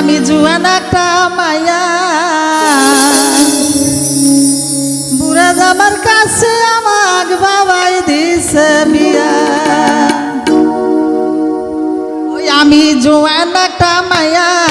আমি জুয়ান একটা মায়া। বুড়া যাবার কাছে আমাক বাবাই দিছে বিয়া। ওই আমি জুয়ান একটা মায়া।